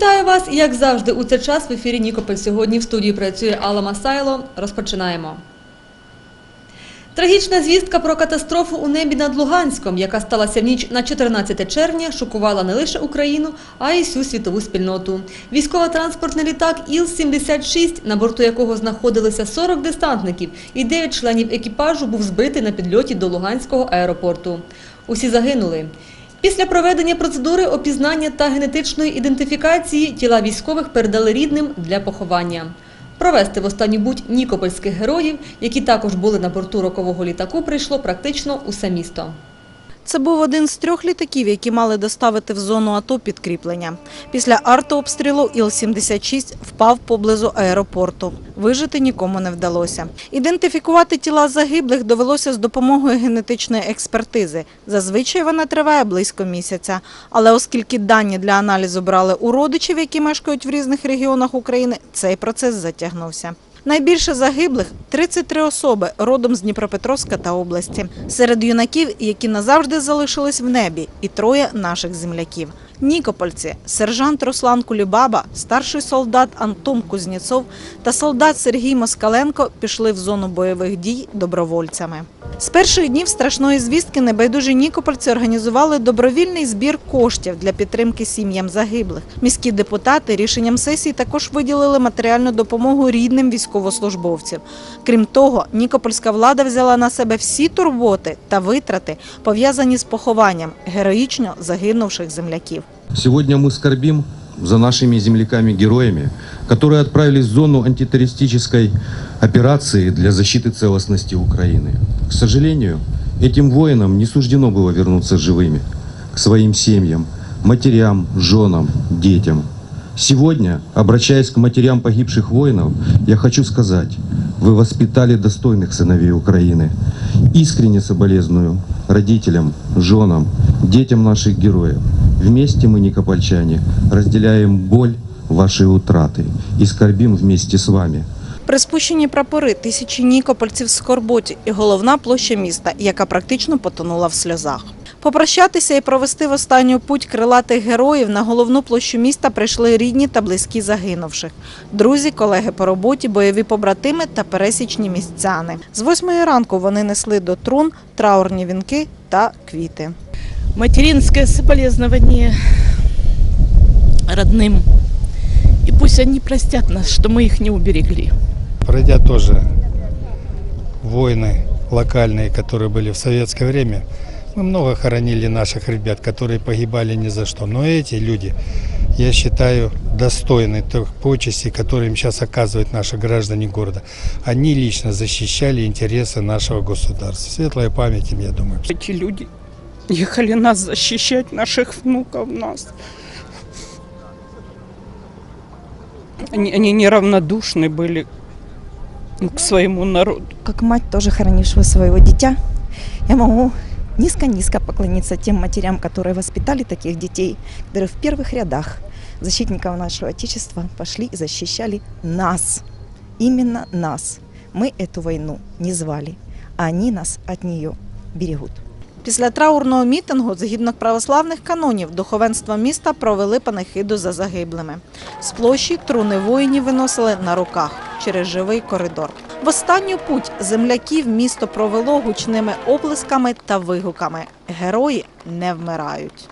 Вітаю вас! Як завжди, у цей час в ефірі Нікополь сьогодні в студії працює Алла Масайло. Розпочинаємо. Трагічна звістка про катастрофу у небі над Луганськом, яка сталася в ніч на 14 червня, шокувала не лише Україну, а й всю світову спільноту. Військово-транспортний літак Іл-76, на борту якого знаходилися 40 десантників і 9 членів екіпажу, був збитий на підльоті до Луганського аеропорту. Усі загинули. Після проведення процедури опізнання та генетичної ідентифікації тіла військових передали рідним для поховання. Провести в останню будь нікопольських героїв, які також були на борту рокового літаку, прийшло практично усе місто. Це був один з трьох літаків, які мали доставити в зону АТО підкріплення. Після артообстрілу Іл-76 впав поблизу аеропорту. Вижити нікому не вдалося. Ідентифікувати тіла загиблих довелося з допомогою генетичної експертизи. Зазвичай вона триває близько місяця. Але оскільки дані для аналізу брали у родичів, які мешкають в різних регіонах України, цей процес затягнувся. Найбільше загиблих 33 особи родом з Дніпропетровська та області. Серед юнаків, які назавжди залишились в небі, і троє наших земляків. Нікопольці, сержант Руслан Кулібаба, старший солдат Антон Кузнєцов та солдат Сергій Москаленко пішли в зону бойових дій добровольцями. З перших днів страшної звістки небайдужі нікопольці організували добровільний збір коштів для підтримки сім'ям загиблих. Міські депутати рішенням сесії також виділили матеріальну допомогу рідним військовослужбовців. Крім того, нікопольська влада взяла на себе всі турботи та витрати, пов'язані з похованням героїчно загинувших земляків. Сегодня мы скорбим за нашими земляками-героями, которые отправились в зону антитеррористической операции для защиты целостности Украины. К сожалению, этим воинам не суждено было вернуться живыми к своим семьям, матерям, женам, детям. Сегодня, обращаясь к матерям погибших воинов, я хочу сказать, вы воспитали достойных сыновей Украины. Искренне соболезную родителям, женам, детям наших героев. Вместе мы, никопольчане, разделяем боль вашей утраты и скорбим вместе с вами. При спущенні прапори тисячі нікопольців в скорботі і головна площа міста, яка практично потонула в сльозах. Попрощатися і провести в останню путь крилатих героїв на головну площу міста прийшли рідні та близькі загинувших, друзі, колеги по роботі, бойові побратими та пересічні містяни. З восьмої ранку вони несли до трун траурні вінки та квіти. Материнское соболезнование родным. И пусть они простят нас, что мы их не уберегли. Пройдя тоже войны локальные, которые были в советское время, мы много хоронили наших ребят, которые погибали ни за что. Но эти люди, я считаю, достойны тех почестей, которые им сейчас оказывают наши граждане города. Они лично защищали интересы нашего государства. Светлая память им, я думаю. Эти люди ехали нас защищать, наших внуков, нас. Они, они неравнодушны были к своему народу. как мать, тоже хоронившего своего дитя, я могу низко-низко поклониться тем матерям, которые воспитали таких детей, которые в первых рядах защитников нашего Отечества пошли и защищали нас. Именно нас. Мы эту войну не звали, а они нас от нее берегут. Після траурного мітингу, згідно православних канонів, духовенство міста провели панихиду за загиблими. З площі труни воїнів виносили на руках через живий коридор. В останню путь земляків місто провело гучними оплесками та вигуками. Герої не вмирають.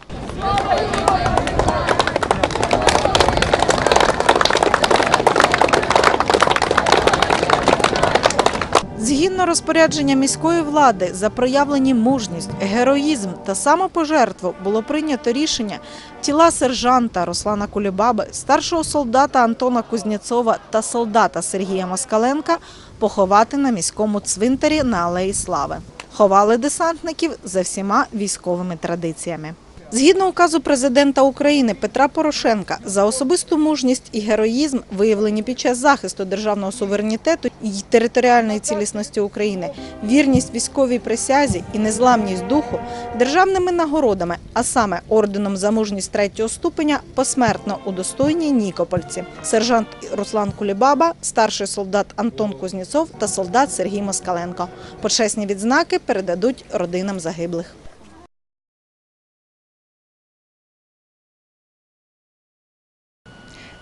Згідно розпорядження міської влади за проявлені мужність, героїзм та самопожертву було прийнято рішення тіла сержанта Руслана Кулібаби, старшого солдата Антона Кузнєцова та солдата Сергія Москаленка поховати на міському цвинтарі на Алеї Слави. Ховали десантників за всіма військовими традиціями. Згідно указу президента України Петра Порошенка за особисту мужність і героїзм, виявлені під час захисту державного суверенітету і територіальної цілісності України, вірність військовій присязі і незламність духу державними нагородами, а саме орденом за мужність третього ступеня, посмертно удостоєні Нікопольці, сержант Руслан Кулібаба, старший солдат Антон Кузнєцов та солдат Сергій Москаленко. Почесні відзнаки передадуть родинам загиблих.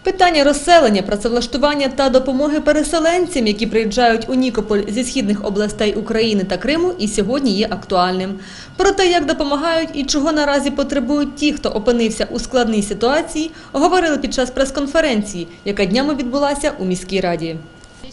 Питання розселення, працевлаштування та допомоги переселенцям, які приїжджають у Нікополь зі східних областей України та Криму, і сьогодні є актуальним. Про те, як допомагають і чого наразі потребують ті, хто опинився у складній ситуації, говорили під час прес-конференції, яка днями відбулася у міській раді.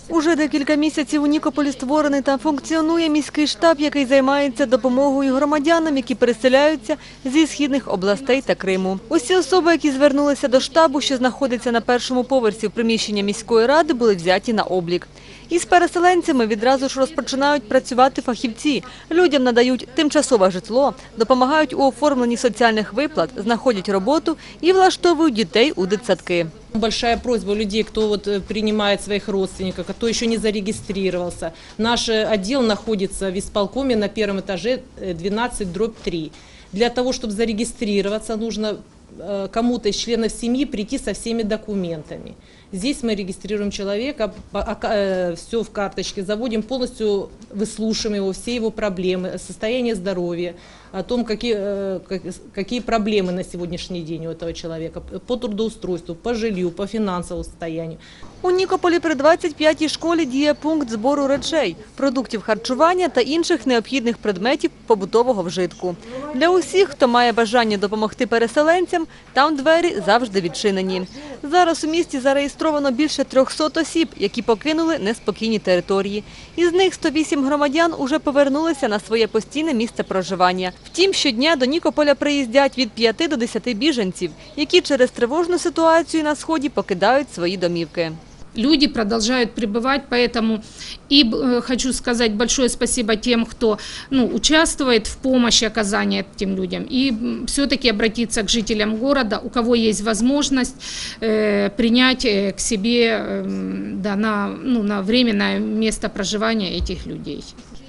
Уже декілька місяців у Нікополі створений та функціонує міський штаб, який займається допомогою громадянам, які переселяються зі східних областей та Криму. Усі особи, які звернулися до штабу, що знаходиться на першому поверсі в приміщення міської ради, були взяті на облік. Із переселенцями відразу ж розпочинають працювати фахівці. Людям надають тимчасове житло, допомагають у оформленні соціальних виплат, знаходять роботу і влаштовують дітей у дитсадки. Большая просьба у людей, кто вот э, принимает своих родственников, кто еще не зарегистрировался. Наш э, отдел находится в исполкоме на первом этаже э, 12 дробь 3. Для того, чтобы зарегистрироваться, нужно э, кому-то из членов семьи прийти со всеми документами. Здесь мы регистрируем человека, все в карточке, заводим полностью, выслушиваем его, все его проблемы, состояние здоровья, о том, какие, э, как- какие проблемы на сегодняшний день у этого человека по трудоустройству, по жилью, по финансовому состоянию. У Нікополі при 25-й школі діє пункт збору речей, продуктів харчування та інших необхідних предметів побутового вжитку. Для усіх, хто має бажання допомогти переселенцям, там двері завжди відчинені. Зараз у місті зареєстровано більше 300 осіб, які покинули неспокійні території. Із них 108 громадян уже повернулися на своє постійне місце проживання. Втім, щодня до Нікополя приїздять від 5 до 10 біженців, які через тривожну ситуацію на сході покидають свої домівки. люди продолжают пребывать, поэтому и э, хочу сказать большое спасибо тем, кто ну, участвует в помощи оказания этим людям, и все-таки обратиться к жителям города, у кого есть возможность э, принять э, к себе э, да, на, ну, на временное место проживания этих людей.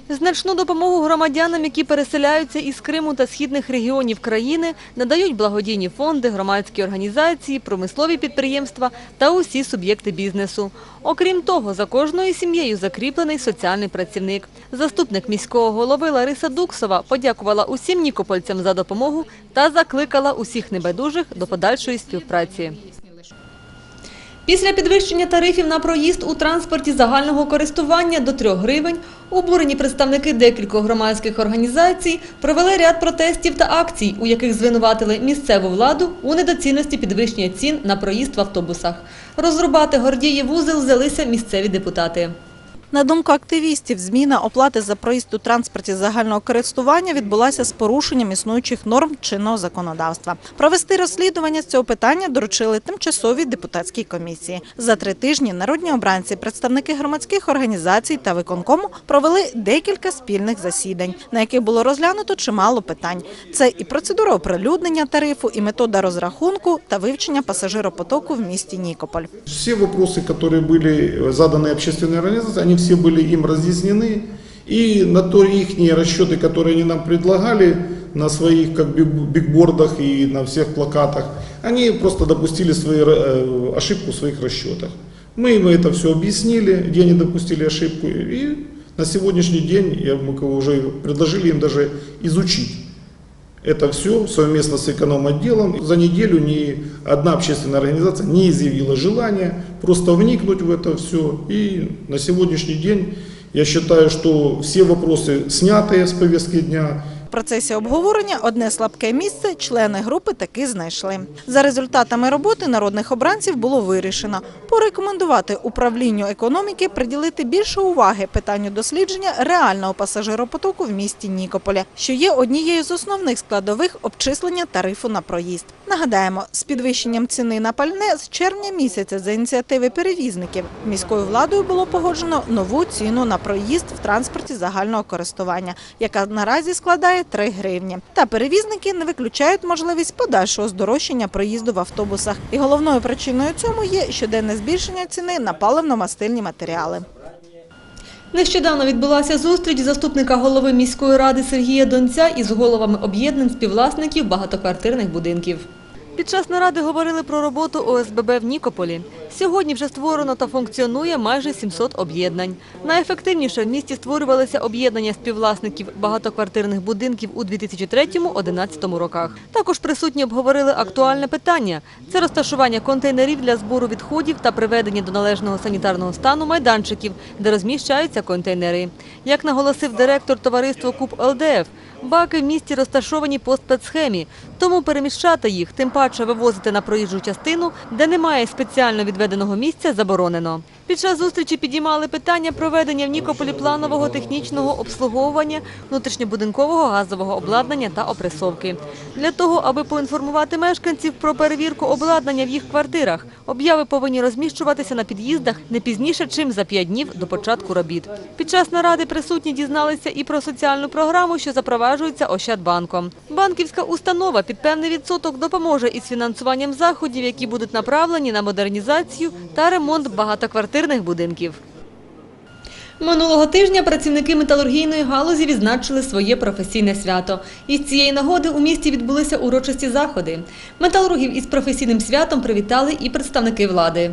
Значну допомогу громадянам, які переселяються із Криму та східних регіонів країни, надають благодійні фонди, громадські організації, промислові підприємства та усі суб'єкти бізнесу. Окрім того, за кожною сім'єю закріплений соціальний працівник. Заступник міського голови Лариса Дуксова подякувала усім нікопольцям за допомогу та закликала усіх небайдужих до подальшої співпраці. Після підвищення тарифів на проїзд у транспорті загального користування до 3 гривень обурені представники декількох громадських організацій провели ряд протестів та акцій, у яких звинуватили місцеву владу у недоцільності підвищення цін на проїзд в автобусах. Розрубати Гордієв вузел взялися місцеві депутати. На думку активістів, зміна оплати за проїзд у транспорті загального користування відбулася з порушенням існуючих норм чинного законодавства. Провести розслідування з цього питання доручили тимчасовій депутатській комісії. За три тижні народні обранці, представники громадських організацій та виконкому провели декілька спільних засідань, на яких було розглянуто чимало питань. Це і процедура оприлюднення тарифу, і метода розрахунку та вивчення пасажиропотоку в місті Нікополь. Все вопросы, которые были заданы общественной организации, они все были им разъяснены. И на то их расчеты, которые они нам предлагали на своих как бигбордах и на всех плакатах, они просто допустили свои, э, ошибку в своих расчетах. Мы им это все объяснили, где они допустили ошибку. И на сегодняшний день я, мы уже предложили им даже изучить это все совместно с эконом-отделом. За неделю ни одна общественная организация не изъявила желания просто вникнуть в это все. И на сегодняшний день я считаю, что все вопросы снятые с повестки дня. Процесі обговорення одне слабке місце члени групи таки знайшли. За результатами роботи народних обранців було вирішено порекомендувати управлінню економіки приділити більше уваги питанню дослідження реального пасажиропотоку в місті Нікополя, що є однією з основних складових обчислення тарифу на проїзд. Нагадаємо, з підвищенням ціни на пальне з червня місяця за ініціативи перевізників міською владою було погоджено нову ціну на проїзд в транспорті загального користування, яка наразі складає 3 гривні. Та перевізники не виключають можливість подальшого здорожчання проїзду в автобусах. І головною причиною цьому є щоденне збільшення ціни на паливно-мастильні матеріали. Нещодавно відбулася зустріч заступника голови міської ради Сергія Донця із головами об'єднань співвласників багатоквартирних будинків. Під час наради говорили про роботу ОСББ в Нікополі. Сьогодні вже створено та функціонує майже 700 об'єднань. Найефективніше в місті створювалися об'єднання співвласників багатоквартирних будинків у 2003-2011 роках. Також присутні обговорили актуальне питання – це розташування контейнерів для збору відходів та приведення до належного санітарного стану майданчиків, де розміщаються контейнери. Як наголосив директор товариства КУП ЛДФ, баки в місті розташовані по спецсхемі, тому переміщати їх, тим паче вивозити на проїжджу частину, де немає спеціально відведеного місця, заборонено. Під час зустрічі підіймали питання проведення в Нікополі планового технічного обслуговування внутрішньобудинкового газового обладнання та опресовки. Для того, аби поінформувати мешканців про перевірку обладнання в їх квартирах, обяви повинні розміщуватися на під'їздах не пізніше, чим за п'ять днів до початку робіт. Під час наради присутні дізналися і про соціальну програму, що запроваджується Ощадбанком. Банківська установа під певний відсоток допоможе із фінансуванням заходів, які будуть направлені на модернізацію та ремонт багатоквартирних будинків. Минулого тижня працівники металургійної галузі відзначили своє професійне свято. Із цієї нагоди у місті відбулися урочисті заходи. Металургів із професійним святом привітали і представники влади.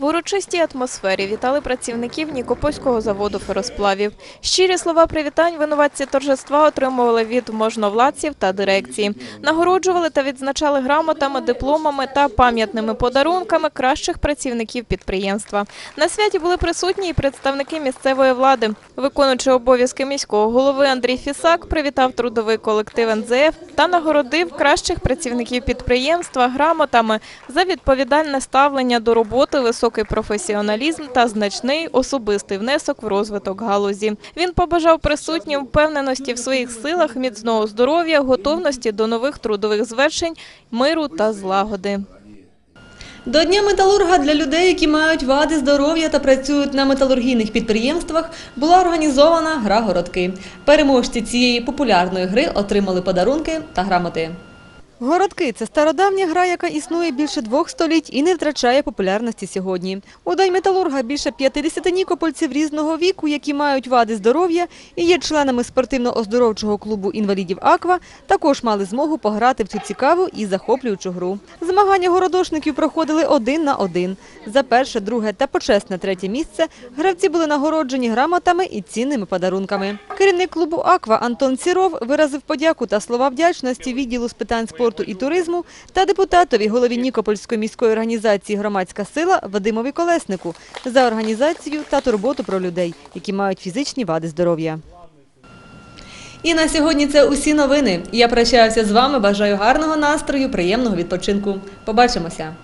В урочистій атмосфері вітали працівників Нікопольського заводу феросплавів. Щирі слова привітань винуватці торжества отримували від можновладців та дирекції. Нагороджували та відзначали грамотами, дипломами та пам'ятними подарунками кращих працівників підприємства. На святі були присутні і представники місцевої влади. Виконуючи обов'язки міського голови Андрій Фісак привітав трудовий колектив НЗФ та нагородив кращих працівників підприємства грамотами за відповідальне ставлення до роботи, високий професіоналізм та значний особистий внесок в розвиток галузі. Він побажав присутнім впевненості в своїх силах, міцного здоров'я, готовності до нових трудових звершень, миру та злагоди. До Дня металурга для людей, які мають вади здоров'я та працюють на металургійних підприємствах, була організована гра «Городки». Переможці цієї популярної гри отримали подарунки та грамоти. Городки це стародавня гра, яка існує більше двох століть і не втрачає популярності сьогодні. У день металурга більше 50 нікопольців різного віку, які мають вади здоров'я і є членами спортивно-оздоровчого клубу інвалідів Аква, також мали змогу пограти в цю цікаву і захоплюючу гру. Змагання городошників проходили один на один. За перше, друге та почесне третє місце гравці були нагороджені грамотами і цінними подарунками. Керівник клубу Аква Антон Сіров виразив подяку та слова вдячності відділу з питань спорту і туризму та депутатові голові Нікопольської міської організації Громадська сила Вадимові Колеснику за організацію та турботу про людей, які мають фізичні вади здоров'я. І на сьогодні це усі новини. Я прощаюся з вами. Бажаю гарного настрою, приємного відпочинку. Побачимося.